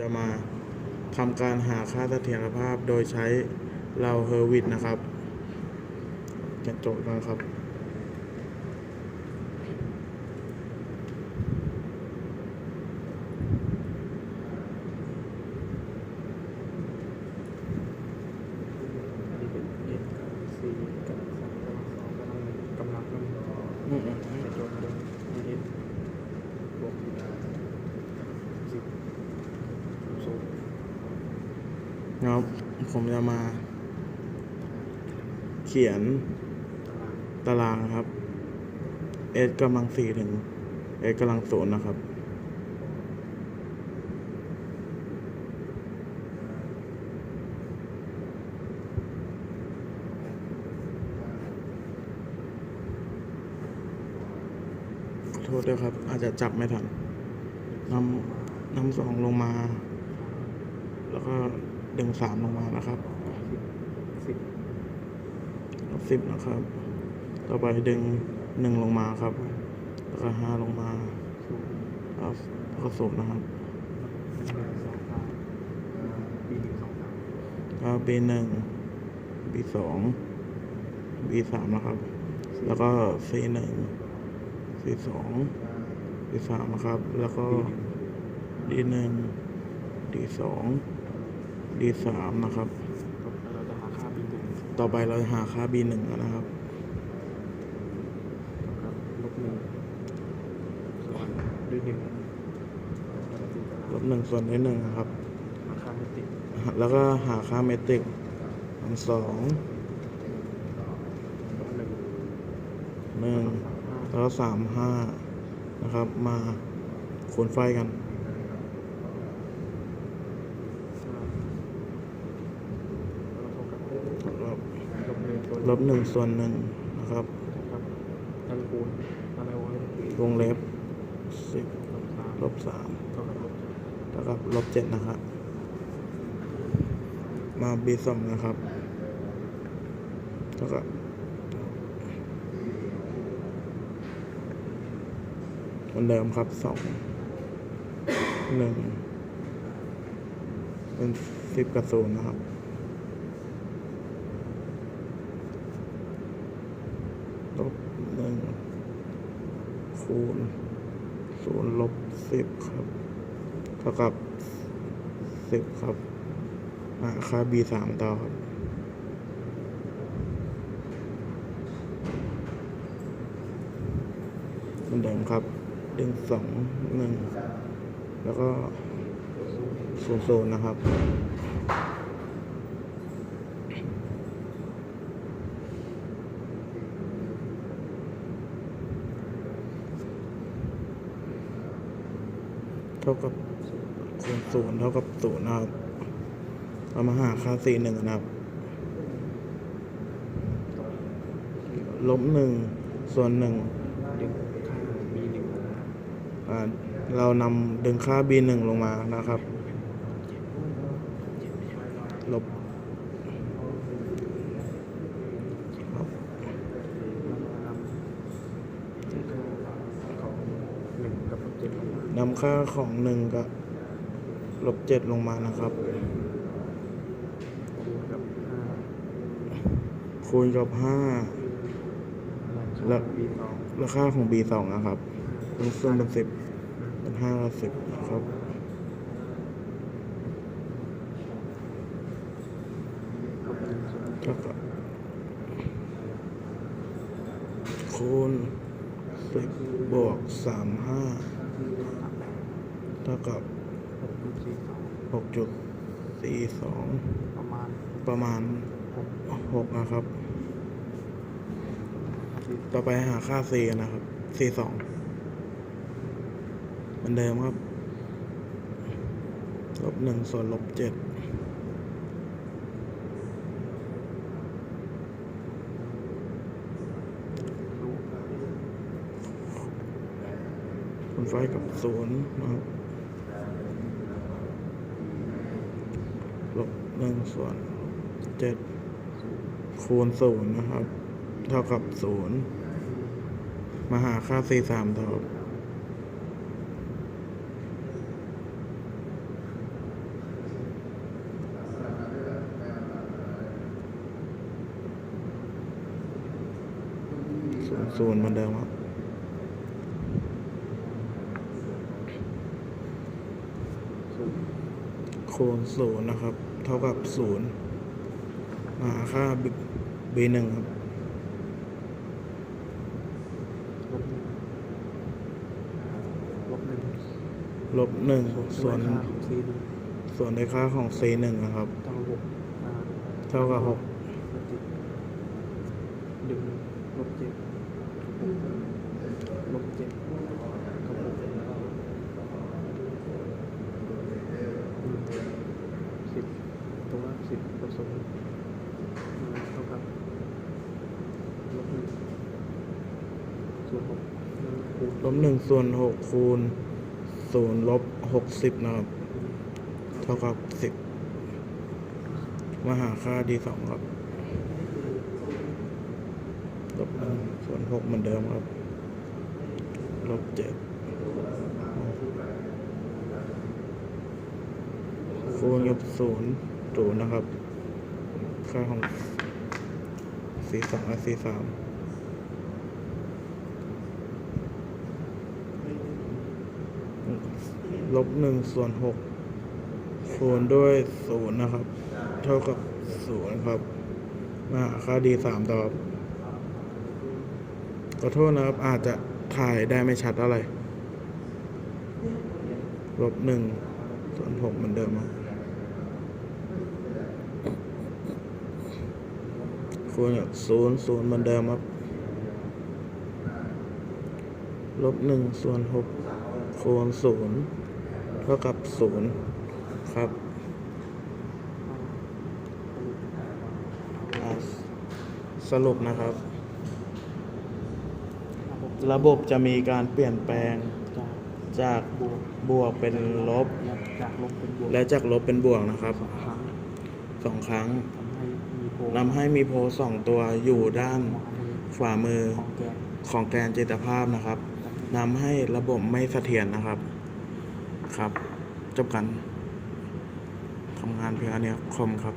จะมาทำการหาค่าเสถียรภาพโดยใช้เราเฮอร์วิทนะครับเขียนโจทย์กันครับ นี่เป็นเอ็กับซีกับสามกำลังสองกำลังหนึ่งกำลังหนึ่ง อืมอืม ไปโจทย์เดิมนี่เอ็บวกสิบศูนย์ ครับผมจะมา เขียนตารางครับ s กำลังสี่ถึง s กำลังศูนย์นะครับ ขอโทษด้วยครับ อาจจะจับไม่ทันนำนำสองลงมา แล้วก็ ดึงสามลงมานะครับสิบลบสิบนะครับ ต่อไปดึงหนึ่งลงมาครับ แล้วก็ห้าลงมาศูนย์แล้วก็ศูนย์นะครับหนึ่งสองสามปีหนึ่งสองสามก็ B หนึ่ง B สอง B สามนะครับ แล้วก็ C หนึ่ง C สอง D สามนะครับ แล้วก็ D หนึ่ง D สอง D สามนะครับเราจะหาค่าปีหนึ่งต่อไปเราจะหาค่า B หนึ่งนะครับกับลบหนึ่งส่วนด้วยหนึ่งลบหนึ่งส่วนด้วยหนึ่งนะครับหาค่าไม่ติดแล้วก็หาค่าเมตริกอันสองลบหนึ่งหนึ่งสามห้าแล้วก็สามห้านะครับ มาคูณไฟกัน แล้วเท่ากับ ลบลบหนึ่งส่วนลบหนึ่งส่วนหนึ่งนะครับครับนั่นคูณอะไรวะวงเล็บสิบลบสามลบสามเท่ากับลบแล้วก็ลบเจ็ดนะครับ มา b สองนะครับแล้วก็เหมือนเดิมครับสองหนึ่งเป็นสิบกับศูนย์นะครับ ลบหนึ่งคูณศูนย์ลบสิบครับ เท่ากับสิบครับหาค่า b สามต่อครับเหมือนเดิมครับดึงสองหนึ่งแล้วก็ศูนย์ศูนย์นะครับ ท่ากับคูณศูนย์เท่ากับศูนย์นะครับเรามาหาค่า c หนึ่งนะครับ ลบหนึ่งส่วนหนึ่งดึงค่า b หนึ่งเรานำดึงค่า b หนึ่งลงมานะครับ ลบ หนึ่งกับลบเจ็ดลงมา นำค่าของหนึ่งกับลบเจ็ดลงมานะครับคูณกับห้าคูณกับห้าแล้แล้วว b สองราคาของ b สองนะครับเป็นซึ่งเป็นสิบเป็นห้ากับสิบนะครับลบหนึ่งส่วนเท่ากับคูณสิบบวกสามห้า เท่ากับหกจุดสี่สองหกจุดสี่สองประมาณประมาณหกหกนะครับสิบต่อไปหาค่า c กันนะครับ c สองเหมือนเดิมครับ ลบหนึ่งส่วนลบเจ็ด ไฟกับศูนย์นะครับลบหนึ่งส่วนเจ็ดคูณศูนย์นะครับ เท่ากับศูนย์มาหาค่าสี่สามเท่าศูนย์เหมันเดิมครับ คูณศูนย์นะครับ เท่ากับศูนย์มาหาค่า b หนึ่งครับลบหนึ่งลบหนึ่งลบหนึ่งส่วนค่าของซีหนึ่งส่วนในค่าของ c หนึ่งนะครับ เท่าหกอ่าเท่ากับหกลบเจ็ดดึงลบเจ็ดลบเจ็ดกับหกอืมสิบตัวละสิบผสมอืมเท่ากับลบหนึ่งส่วนหกนั่นคูณ ลบหนึ่งส่วนหกคูณศูนย์ลบหกสิบนะครับ เท่ากับสิบมาหาค่า d สองครับลบหนึ่งส่วนหกเหมือนเดิมครับ ลบเจ็ดคูณกับศูนย์ศูนย์นะครับ ค่าของสี่สองและสี่สาม ลบหนึ่งส่วนหกคูณด้วยศูนย์นะครับ เท่ากับศูนย์ครับมาหาค่าดีสามตอบขอโทษนะครับ อาจจะถ่ายได้ไม่ชัดอะไรลบหนึ่งส่วนหกเหมือนเดิมครับคูณกับศูนย์ศูนย์เหมือนเดิมครับลบหนึ่งส่วนหก คูณศูนย์เท่ากับศูนย์ครับสรุปนะครับ ระบบจะมีการเปลี่ยนแปลงจากบวกเป็นลบ และจากลบเป็นบวกนะครับสองครั้งทำให้มีโพลนำให้มีโพสองตัวอยู่ด้านขวามือของแกนของแกนจิตภาพนะครับ นำให้ระบบไม่เสถียรนะครับ ครับ จบกันทำงานเพียงอันเนี้ยคมครับ